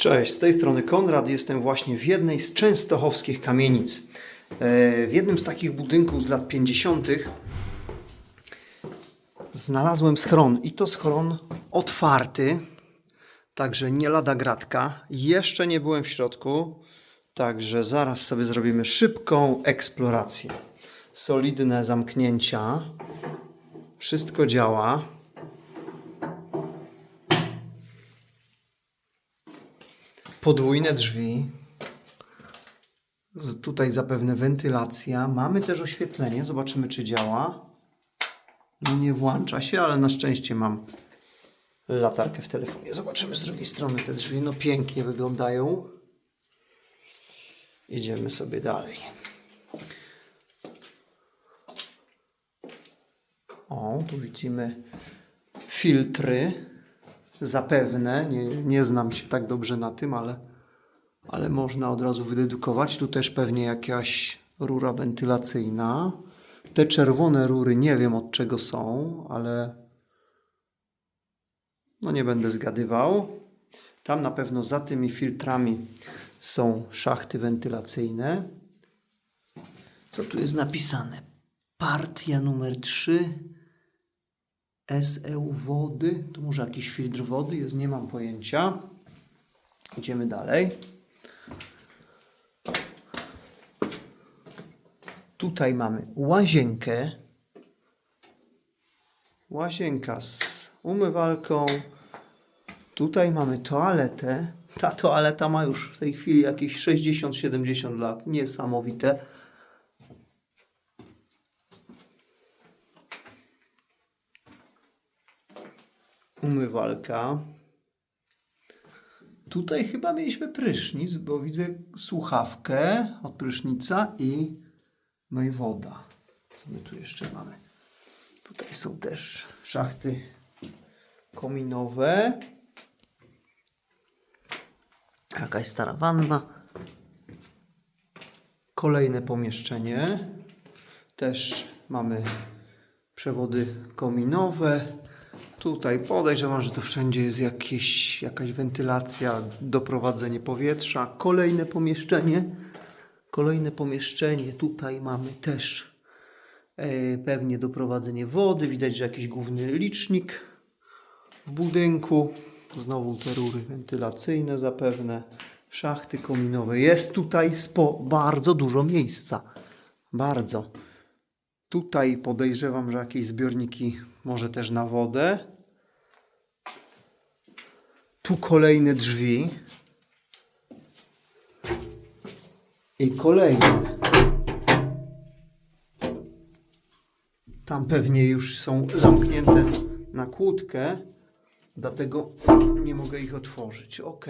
Cześć, z tej strony Konrad. Jestem właśnie w jednej z częstochowskich kamienic. E, W jednym z takich budynków z lat 50. znalazłem schron i to schron otwarty, także nie lada gratka. Jeszcze nie byłem w środku, także zaraz sobie zrobimy szybką eksplorację. Solidne zamknięcia. Wszystko działa. Podwójne drzwi. Z, tutaj zapewne wentylacja. Mamy też oświetlenie. Zobaczymy, czy działa. No nie włącza się, ale na szczęście mam latarkę w telefonie. Zobaczymy z drugiej strony te drzwi. No pięknie wyglądają. Idziemy sobie dalej. O, tu widzimy filtry. Zapewne, nie, nie znam się tak dobrze na tym, ale, ale można od razu wydedukować. Tu też pewnie jakaś rura wentylacyjna. Te czerwone rury nie wiem od czego są, ale no nie będę zgadywał. Tam na pewno za tymi filtrami są szachty wentylacyjne. Co tu jest napisane? Partia numer 3. SEU wody. Tu może jakiś filtr wody jest, nie mam pojęcia. Idziemy dalej. Tutaj mamy łazienkę. Łazienka z umywalką. Tutaj mamy toaletę. Ta toaleta ma już w tej chwili jakieś 60-70 lat. Niesamowite. Umywalka. Tutaj chyba mieliśmy prysznic, bo widzę słuchawkę od prysznica i no i woda. Co my tu jeszcze mamy? Tutaj są też szachty kominowe. Jakaś stara wanna. Kolejne pomieszczenie. Też mamy przewody kominowe. Tutaj podejrzewam, że to wszędzie jest jakieś, jakaś wentylacja, doprowadzenie powietrza. Kolejne pomieszczenie. Kolejne pomieszczenie. Tutaj mamy też e, pewnie doprowadzenie wody. Widać, że jakiś główny licznik w budynku. Znowu te rury wentylacyjne zapewne. Szachty kominowe. Jest tutaj spo, bardzo dużo miejsca. Bardzo. Tutaj podejrzewam, że jakieś zbiorniki może też na wodę. Tu kolejne drzwi. I kolejne. Tam pewnie już są zamknięte na kłódkę, dlatego nie mogę ich otworzyć. Ok.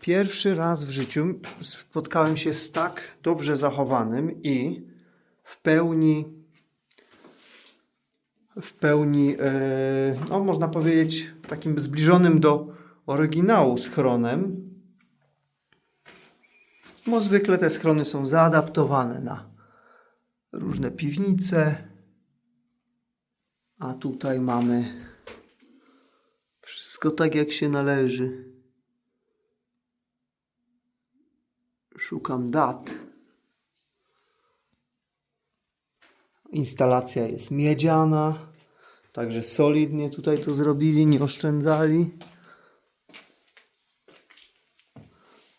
Pierwszy raz w życiu spotkałem się z tak dobrze zachowanym i w pełni, w pełni, e, no można powiedzieć, takim zbliżonym do oryginału schronem. Bo zwykle te schrony są zaadaptowane na różne piwnice, a tutaj mamy wszystko tak jak się należy. Szukam dat. Instalacja jest miedziana, także solidnie tutaj to zrobili, nie oszczędzali.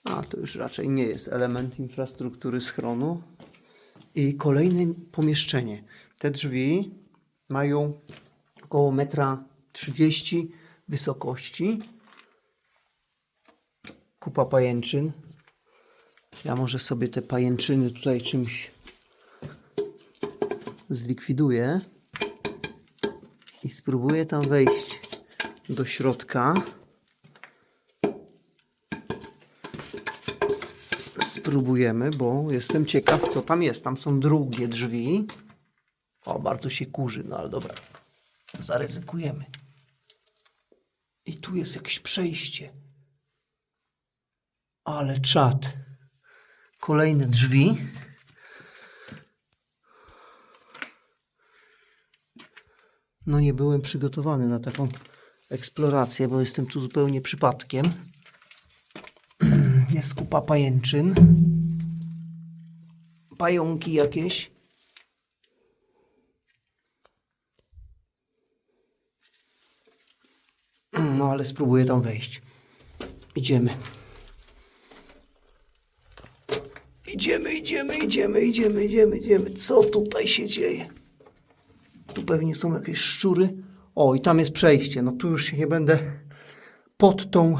A to już raczej nie jest element infrastruktury schronu. I kolejne pomieszczenie. Te drzwi mają około 1,30 m wysokości. Kupa pajęczyn. Ja może sobie te pajęczyny tutaj czymś zlikwiduję i spróbuję tam wejść do środka. Spróbujemy, bo jestem ciekaw, co tam jest. Tam są drugie drzwi. O, bardzo się kurzy, no ale dobra. Zaryzykujemy. I tu jest jakieś przejście. Ale czad. Kolejne drzwi. No nie byłem przygotowany na taką eksplorację, bo jestem tu zupełnie przypadkiem. Jest kupa pajęczyn. Pająki jakieś. No ale spróbuję tam wejść. Idziemy. Idziemy, idziemy, idziemy, idziemy, idziemy. Co tutaj się dzieje? Tu pewnie są jakieś szczury. O, i tam jest przejście. No tu już się nie będę pod tą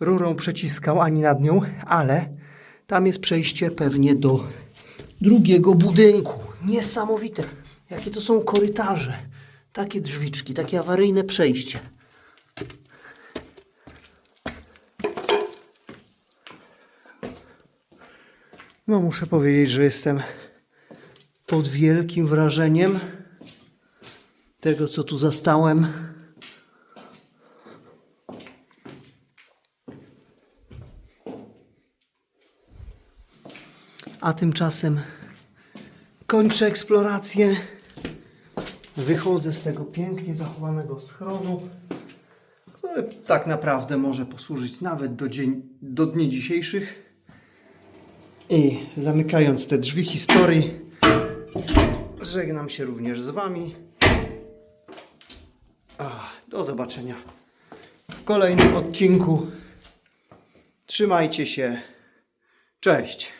rurą przeciskał ani nad nią, ale tam jest przejście pewnie do drugiego budynku. Niesamowite. Jakie to są korytarze. Takie drzwiczki, takie awaryjne przejście. No, muszę powiedzieć, że jestem pod wielkim wrażeniem tego, co tu zastałem. A tymczasem kończę eksplorację. Wychodzę z tego pięknie zachowanego schronu, który tak naprawdę może posłużyć nawet do, dzień, do dni dzisiejszych. I zamykając te drzwi historii, żegnam się również z Wami. Do zobaczenia w kolejnym odcinku. Trzymajcie się. Cześć.